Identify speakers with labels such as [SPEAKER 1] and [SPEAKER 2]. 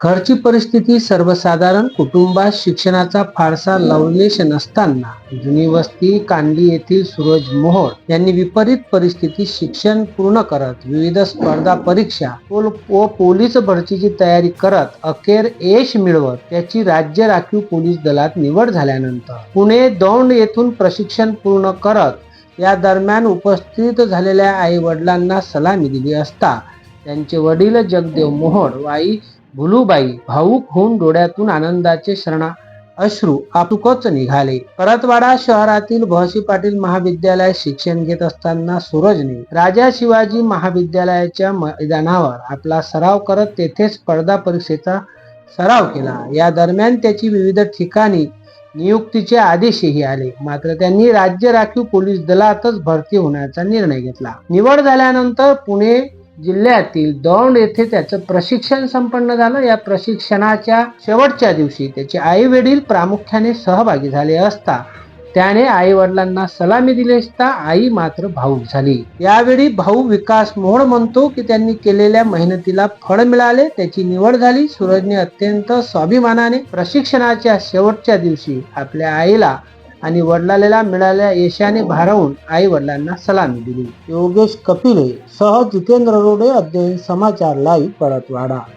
[SPEAKER 1] घरची परिस्थिती सर्वसाधारण कुटुंबात शिक्षणाचा फारसा लवलेश नसताना जुनी वस्ती कांडी येथील सूरज मोहोळ यांनी विपरीत परिस्थितीत शिक्षण पूर्ण करत विविध स्पर्धा परीक्षा व व पोलीस भरतीची तयारी करत अखेर यश मिळवत त्याची राज्य राखीव पोलीस दलात निवड झाल्यानंतर पुणे दौंड येथून प्रशिक्षण पूर्ण करत या दरम्यान उपस्थित झालेल्या आई वडिलांना सलामी दिली असता त्यांचे वडील जगदेव मोहोळ वाई भुलूबाई भाऊक होऊन डोळ्यातून आनंदाचे शरणा अश्रू आपुकच निघाले. परतवाडा शहरातील बहशी पाटील महाविद्यालयात शिक्षण घेत असताना सूरजने राजा शिवाजी महाविद्यालयाच्या मैदानावर आपला सराव करत तेथे स्पर्धा परीक्षेचा सराव केला. या दरम्यान त्याची विविध ठिकाणी नियुक्तीचे आदेशही आले. मात्र त्यांनी राज्य राखीव पोलीस दलातच भरती होण्याचा निर्णय घेतला. निवड झाल्यानंतर पुणे जिल्ह्यातील दौंड येथे त्याचं प्रशिक्षण संपन्न झालं. या प्रशिक्षणाच्या शेवटच्या दिवशी त्याचे आई वडील प्रामुख्याने सहभागी झाले असता त्याने आई वडिलांना सलामी दिली असता आई मात्र भाऊक झाली. यावेळी भाऊ विकास मोहोळ म्हणतो की त्यांनी केलेल्या मेहनतीला फळ मिळाले त्याची निवड झाली. सूरजने अत्यंत स्वाभिमानाने प्रशिक्षणाच्या शेवटच्या दिवशी आपल्या आईला आणि वडिलाला मिळालेल्या यशाने भारावून आई वडिलांना सलामी दिली. योगेश कपिले सह जितेंद्र रोडे अध्ययन समाचार लाईव्ह परतवाडा.